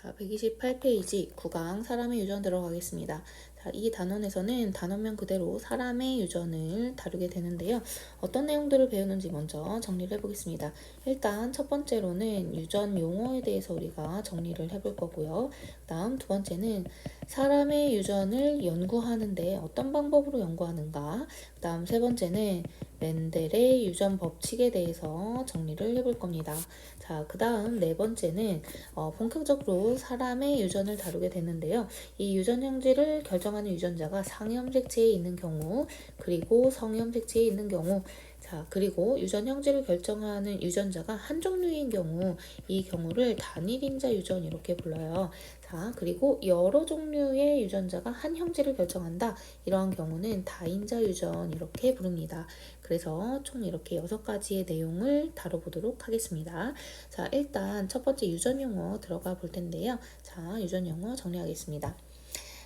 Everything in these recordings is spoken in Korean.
자, 128페이지 구강 사람의 유전 들어가겠습니다. 자, 이 단원에서는 단원명 그대로 사람의 유전을 다루게 되는데요. 어떤 내용들을 배우는지 먼저 정리를 해보겠습니다. 일단 첫 번째로는 유전 용어에 대해서 우리가 정리를 해볼 거고요. 다음 두 번째는 사람의 유전을 연구하는데 어떤 방법으로 연구하는가. 다음 세 번째는 멘델의 유전 법칙에 대해서 정리를 해볼 겁니다. 자, 그 다음 네 번째는 어, 본격적으로 사람의 유전을 다루게 되는데요. 이 유전 형질을 결정하는 유전자가 상염색체에 있는 경우, 그리고 성염색체에 있는 경우, 자, 그리고 유전 형질을 결정하는 유전자가 한 종류인 경우, 이 경우를 단일인자 유전 이렇게 불러요. 자, 그리고 여러 종류의 유전자가 한 형질을 결정한다. 이러한 경우는 다인자 유전 이렇게 부릅니다. 그래서 총 이렇게 여섯 가지의 내용을 다뤄보도록 하겠습니다. 자, 일단 첫 번째 유전 용어 들어가 볼 텐데요. 자, 유전 용어 정리하겠습니다.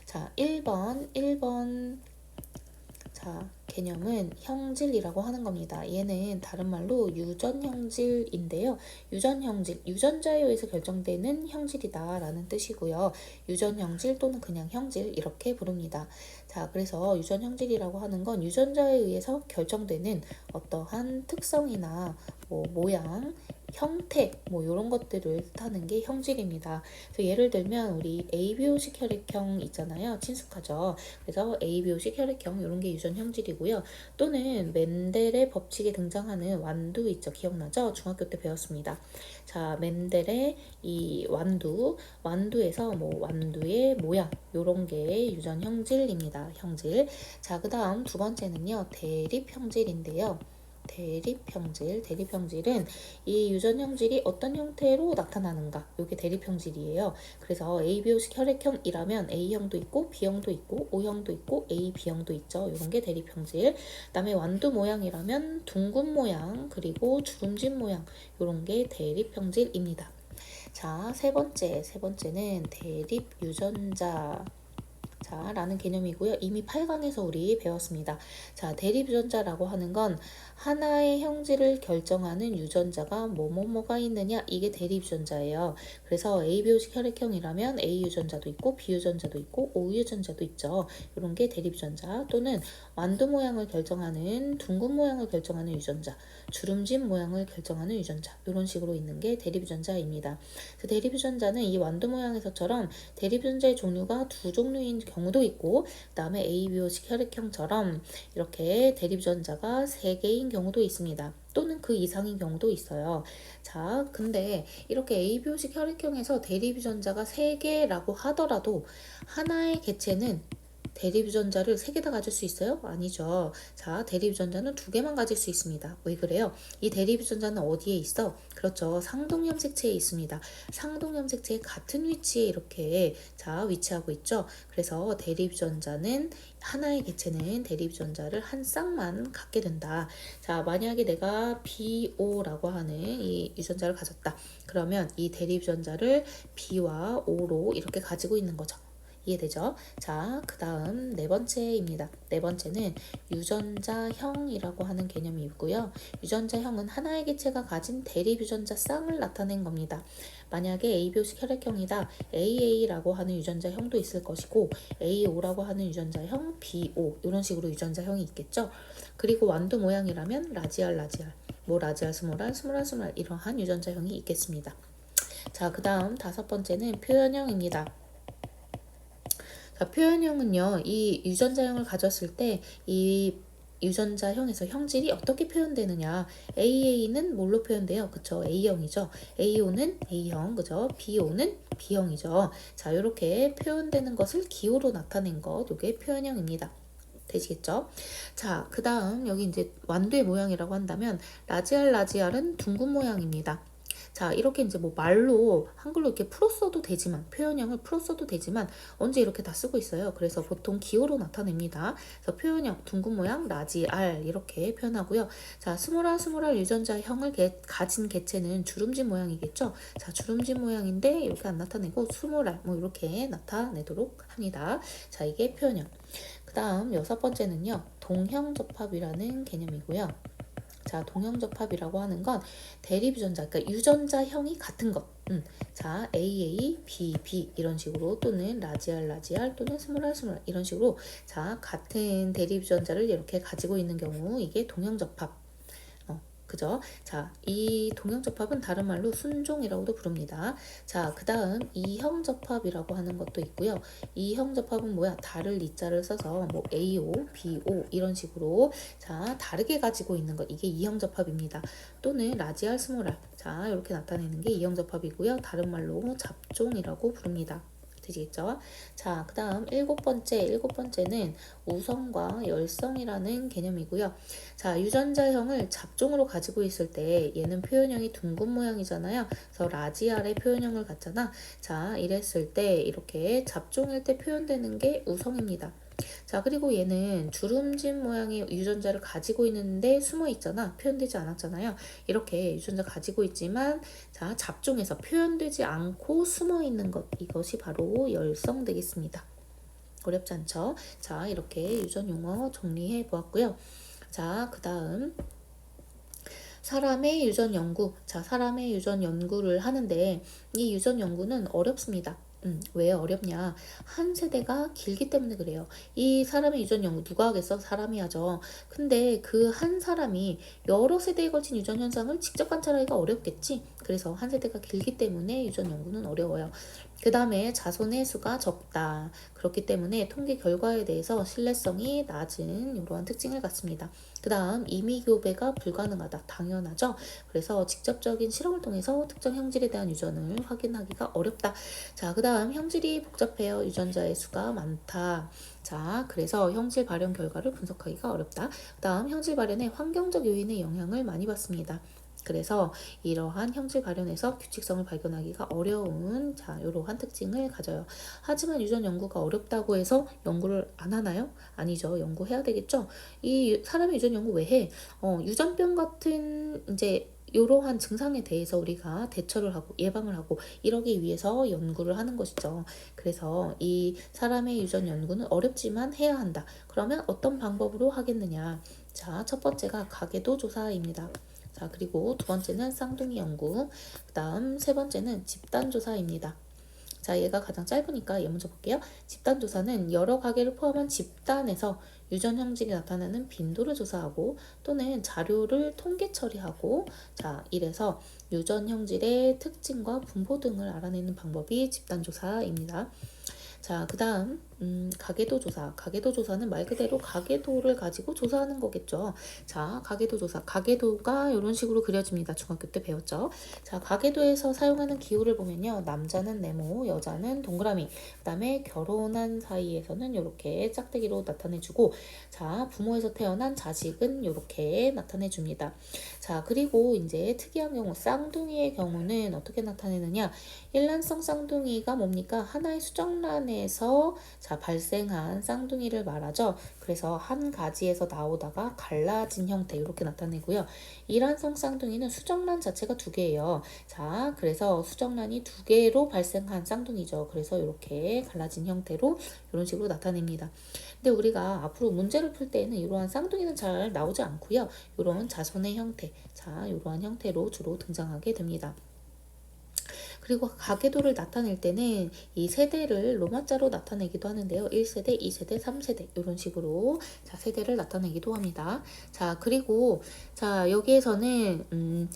자, 1번, 1번. 자, 개념은 형질이라고 하는 겁니다. 얘는 다른 말로 유전 형질인데요. 유전 형질, 유전자에 의해서 결정되는 형질이다 라는 뜻이고요. 유전 형질 또는 그냥 형질 이렇게 부릅니다. 자, 그래서 유전 형질이라고 하는 건 유전자에 의해서 결정되는 어떠한 특성이나 뭐 모양, 형태 뭐 이런 것들을 뜻하는 게 형질입니다. 그래서 예를 들면 우리 ABO식 혈액형 있잖아요. 친숙하죠. 그래서 ABO식 혈액형 이런 게 유전 형질이고 요. 또는 멘델의 법칙에 등장하는 완두 있죠. 기억나죠? 중학교 때 배웠습니다. 자, 멘델의 이 완두, 완두에서 뭐 완두의 모양 이런 게 유전 형질입니다. 형질. 자, 그다음 두 번째는요. 대립 형질인데요. 대립형질, 대립형질은 이 유전 형질이 어떤 형태로 나타나는가, 이게 대립형질이에요. 그래서 ABO식 혈액형이라면 A형도 있고 B형도 있고 O형도 있고 AB형도 있죠. 이런 게 대립형질. 그다음에 완두 모양이라면 둥근 모양 그리고 주름진 모양 이런 게 대립형질입니다. 자, 세 번째, 세 번째는 대립 유전자. 자, 라는 개념이고요. 이미 8강에서 우리 배웠습니다. 자, 대립유전자라고 하는 건 하나의 형질을 결정하는 유전자가 뭐뭐뭐가 있느냐 이게 대립유전자예요. 그래서 ABO식 혈액형이라면 A 유전자도 있고 B 유전자도 있고 O 유전자도 있죠. 이런 게 대립유전자 또는 완두 모양을 결정하는 둥근 모양을 결정하는 유전자, 주름진 모양을 결정하는 유전자 이런 식으로 있는 게 대립유전자입니다. 대립유전자는 이 완두 모양에서처럼 대립유전자의 종류가 두 종류인 경우 도 있고 그 다음에 ABO식 혈액형처럼 이렇게 대립유전자가 세 개인 경우도 있습니다. 또는 그 이상인 경우도 있어요. 자, 근데 이렇게 ABO식 혈액형에서 대립 유전자가 3개라고 하더라도 하나의 개체는 대립유전자를 세개다 가질 수 있어요? 아니죠. 자, 대립유전자는 두 개만 가질 수 있습니다. 왜 그래요? 이 대립유전자는 어디에 있어? 그렇죠. 상동염색체에 있습니다. 상동염색체의 같은 위치에 이렇게 자 위치하고 있죠. 그래서 대립유전자는 하나의 개체는 대립유전자를 한 쌍만 갖게 된다. 자, 만약에 내가 BO라고 하는 이 유전자를 가졌다. 그러면 이 대립유전자를 B와 O로 이렇게 가지고 있는 거죠. 이해되죠? 자, 그 다음 네 번째입니다. 네 번째는 유전자형이라고 하는 개념이 있고요. 유전자형은 하나의 개체가 가진 대립 유전자 쌍을 나타낸 겁니다. 만약에 ABO식 혈액형이다. AA라고 하는 유전자형도 있을 것이고 AO라고 하는 유전자형, BO 이런 식으로 유전자형이 있겠죠. 그리고 완두 모양이라면 라지알, 라지알, 뭐 라지알, 스모랄, 스모랄, 스모랄 이러한 유전자형이 있겠습니다. 자, 그 다음 다섯 번째는 표현형입니다. 자, 표현형은요, 이 유전자형을 가졌을 때 이 유전자형에서 형질이 어떻게 표현되느냐. AA는 뭘로 표현돼요? 그쵸? A형이죠. AO는 A형, 그죠? BO는 B형이죠. 자, 이렇게 표현되는 것을 기호로 나타낸 것, 이게 표현형입니다. 되시겠죠? 자, 그 다음 여기 이제 완두의 모양이라고 한다면 라지알 라지알은 둥근 모양입니다. 자, 이렇게 이제 뭐 말로 한글로 이렇게 풀어 써도 되지만, 표현형을 풀어 써도 되지만, 언제 이렇게 다 쓰고 있어요. 그래서 보통 기호로 나타냅니다. 그래서 표현형, 둥근 모양, 라지, 알, 이렇게 표현하고요. 자, 스몰알, 스몰알 유전자형을 개, 가진 개체는 주름진 모양이겠죠. 자, 주름진 모양인데, 이렇게 안 나타내고, 스몰알, 뭐 이렇게 나타내도록 합니다. 자, 이게 표현형. 그 다음 여섯 번째는요, 동형 접합이라는 개념이고요. 자, 동형접합이라고 하는 건 대립유전자, 그러니까 유전자형이 같은 것. 음, 자, AA, BB 이런 식으로 또는 라지알, 라지알 또는 스몰알, 스몰알 이런 식으로 자, 같은 대립유전자를 이렇게 가지고 있는 경우 이게 동형접합. 어, 그죠? 자, 이 동형접합은 다른 말로 순종이라고도 부릅니다. 자, 그 다음 이형접합이라고 하는 것도 있고요. 이형접합은 뭐야? 달을 이자를 써서 뭐 AO, BO 이런 식으로 자, 다르게 가지고 있는 것 이게 이형접합입니다. 또는 라지알, 스몰알 자, 이렇게 나타내는 게 이형접합이고요. 다른 말로 잡종이라고 부릅니다. 되시겠죠? 자, 그 다음 일곱 번째, 일곱 번째는 우성과 열성이라는 개념이고요. 자, 유전자형을 잡종으로 가지고 있을 때 얘는 표현형이 둥근 모양이잖아요. 그래서 라지알의 표현형을 갖잖아. 자, 이랬을 때 이렇게 잡종일 때 표현되는 게 우성입니다. 자, 그리고 얘는 주름진 모양의 유전자를 가지고 있는데 숨어 있잖아. 표현되지 않았잖아요. 이렇게 유전자 가지고 있지만, 자, 잡종에서 표현되지 않고 숨어 있는 것. 이것이 바로 열성 되겠습니다. 어렵지 않죠? 자, 이렇게 유전 용어 정리해 보았고요. 자, 그 다음. 사람의 유전 연구. 자, 사람의 유전 연구를 하는데 이 유전 연구는 어렵습니다. 음, 왜 어렵냐? 한 세대가 길기 때문에 그래요. 이 사람의 유전 연구 누가 하겠어? 사람이 하죠. 근데 그 한 사람이 여러 세대에 걸친 유전 현상을 직접 관찰하기가 어렵겠지. 그래서 한 세대가 길기 때문에 유전 연구는 어려워요. 그 다음에 자손의 수가 적다. 그렇기 때문에 통계 결과에 대해서 신뢰성이 낮은 이러한 특징을 갖습니다. 그 다음 임의교배가 불가능하다. 당연하죠. 그래서 직접적인 실험을 통해서 특정 형질에 대한 유전을 확인하기가 어렵다. 자, 그 다음 형질이 복잡해요. 유전자의 수가 많다. 자, 그래서 형질 발현 결과를 분석하기가 어렵다. 그 다음 형질 발현에 환경적 요인의 영향을 많이 받습니다. 그래서 이러한 형질 발현에서 규칙성을 발견하기가 어려운 자 이러한 특징을 가져요. 하지만 유전 연구가 어렵다고 해서 연구를 안 하나요? 아니죠. 연구해야 되겠죠. 이 사람의 유전 연구 왜 해? 어, 유전병 같은 이제 이러한 증상에 대해서 우리가 대처를 하고 예방을 하고 이러기 위해서 연구를 하는 것이죠. 그래서 이 사람의 유전 연구는 어렵지만 해야 한다. 그러면 어떤 방법으로 하겠느냐? 자, 첫 번째가 가계도 조사입니다. 자, 그리고 두 번째는 쌍둥이 연구. 그 다음 세 번째는 집단조사입니다. 자, 얘가 가장 짧으니까 얘 먼저 볼게요. 집단조사는 여러 가게를 포함한 집단에서 유전 형질이 나타나는 빈도를 조사하고 또는 자료를 통계 처리하고 자, 이래서 유전 형질의 특징과 분포 등을 알아내는 방법이 집단조사입니다. 자, 그 다음 음, 가계도 조사. 가계도 조사는 말 그대로 가계도를 가지고 조사하는 거겠죠. 자, 가계도 조사. 가계도가 이런 식으로 그려집니다. 중학교 때 배웠죠. 자, 가계도에서 사용하는 기호를 보면요. 남자는 네모, 여자는 동그라미. 그 다음에 결혼한 사이에서는 이렇게 짝대기로 나타내 주고, 자, 부모에서 태어난 자식은 이렇게 나타내 줍니다. 자, 그리고 이제 특이한 경우, 쌍둥이의 경우는 어떻게 나타내느냐. 일란성 쌍둥이가 뭡니까? 하나의 수정란에서 자, 자, 발생한 쌍둥이를 말하죠. 그래서 한 가지에서 나오다가 갈라진 형태 이렇게 나타내고요. 이란성 쌍둥이는 수정란 자체가 두 개예요. 자, 그래서 수정란이 두 개로 발생한 쌍둥이죠. 그래서 이렇게 갈라진 형태로 이런 식으로 나타냅니다. 근데 우리가 앞으로 문제를 풀 때에는 이러한 쌍둥이는 잘 나오지 않고요. 이런 자손의 형태, 자, 이러한 형태로 주로 등장하게 됩니다. 그리고 가계도를 나타낼 때는 이 세대를 로마자로 나타내기도 하는데요. 1세대, 2세대, 3세대 이런 식으로 자 세대를 나타내기도 합니다. 자 그리고 자 여기에서는 음,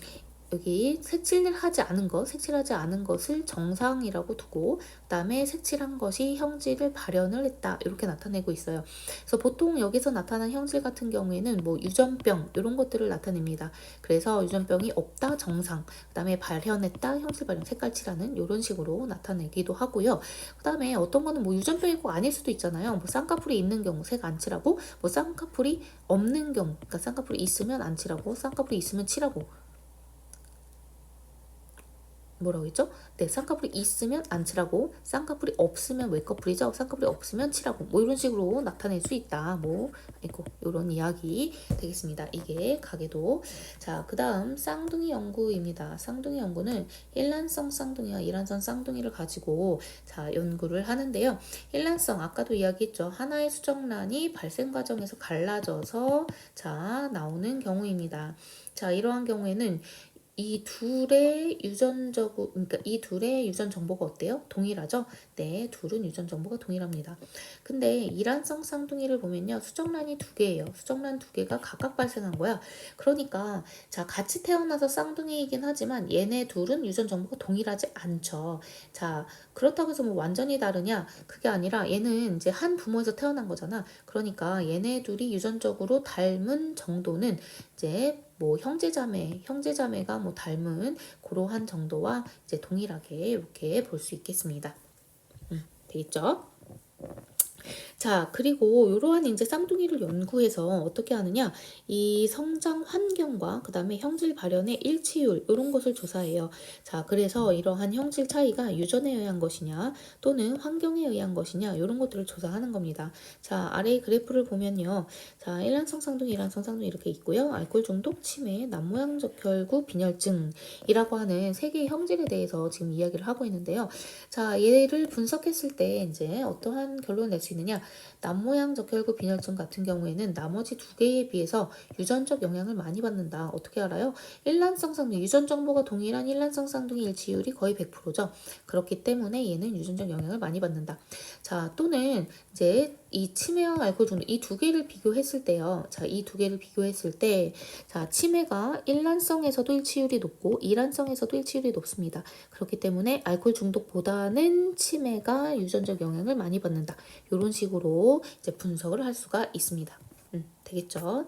여기 색칠을 하지 않은 것, 색칠하지 않은 것을 정상이라고 두고 그다음에 색칠한 것이 형질을 발현을 했다 이렇게 나타내고 있어요. 그래서 보통 여기서 나타난 형질 같은 경우에는 뭐 유전병 이런 것들을 나타냅니다. 그래서 유전병이 없다 정상, 그다음에 발현했다 형질 발현 색깔 칠하는 이런 식으로 나타내기도 하고요. 그다음에 어떤 거는 뭐 유전병이고 아닐 수도 있잖아요. 뭐 쌍꺼풀이 있는 경우 색 안 칠하고 뭐 쌍꺼풀이 없는 경우, 그러니까 쌍꺼풀이 있으면 안 칠하고 쌍꺼풀이 있으면 칠하고 뭐라고 했죠? 네, 쌍꺼풀이 있으면 안 칠하고 쌍꺼풀이 없으면 외꺼풀이죠. 쌍꺼풀이 없으면 칠하고 뭐 이런 식으로 나타낼 수 있다. 뭐 이거 이런 이야기 되겠습니다. 이게 가게도 자, 그다음 쌍둥이 연구입니다. 쌍둥이 연구는 일란성 쌍둥이와 이란성 쌍둥이를 가지고 자, 연구를 하는데요. 일란성 아까도 이야기했죠. 하나의 수정란이 발생 과정에서 갈라져서 자, 나오는 경우입니다. 자, 이러한 경우에는 이 둘의 유전적 그러니까 이 둘의 유전 정보가 어때요? 동일하죠? 네, 둘은 유전 정보가 동일합니다. 근데 이란성 쌍둥이를 보면요. 수정란이 두 개예요. 수정란 두 개가 각각 발생한 거야. 그러니까 자, 같이 태어나서 쌍둥이이긴 하지만 얘네 둘은 유전 정보가 동일하지 않죠. 자, 그렇다고 해서 뭐 완전히 다르냐? 그게 아니라 얘는 이제 한 부모에서 태어난 거잖아. 그러니까 얘네 둘이 유전적으로 닮은 정도는 이제 뭐 형제자매, 형제자매가 뭐 닮은 그러한 정도와 이제 동일하게 이렇게 볼 수 있겠습니다. 음, 되겠죠? 자, 그리고 이러한 이제 쌍둥이를 연구해서 어떻게 하느냐? 이 성장 환경과 그 다음에 형질 발현의 일치율, 이런 것을 조사해요. 자, 그래서 이러한 형질 차이가 유전에 의한 것이냐, 또는 환경에 의한 것이냐, 이런 것들을 조사하는 겁니다. 자, 아래 그래프를 보면요. 자, 일란성 쌍둥이, 일란성 쌍둥이 이렇게 있고요. 알코올 중독, 치매, 남모양 적혈구 빈혈증이라고 하는 세 개의 형질에 대해서 지금 이야기를 하고 있는데요. 자, 얘를 분석했을 때 이제 어떠한 결론을 낼 수 있느냐? 남모양 적혈구 빈혈증 같은 경우에는 나머지 두 개에 비해서 유전적 영향을 많이 받는다. 어떻게 알아요? 일란성 쌍둥이, 유전 정보가 동일한 일란성 쌍둥이 일치율이 거의 100%죠. 그렇기 때문에 얘는 유전적 영향을 많이 받는다. 자, 또는 이제 이 치매와 알코올 중독 이 두 개를 비교했을 때요. 자, 이 두 개를 비교했을 때 자, 치매가 일란성에서도 일치율이 높고 이란성에서도 일치율이 높습니다. 그렇기 때문에 알코올 중독보다는 치매가 유전적 영향을 많이 받는다. 이런 식으로 이제 분석을 할 수가 있습니다. 음, 되겠죠?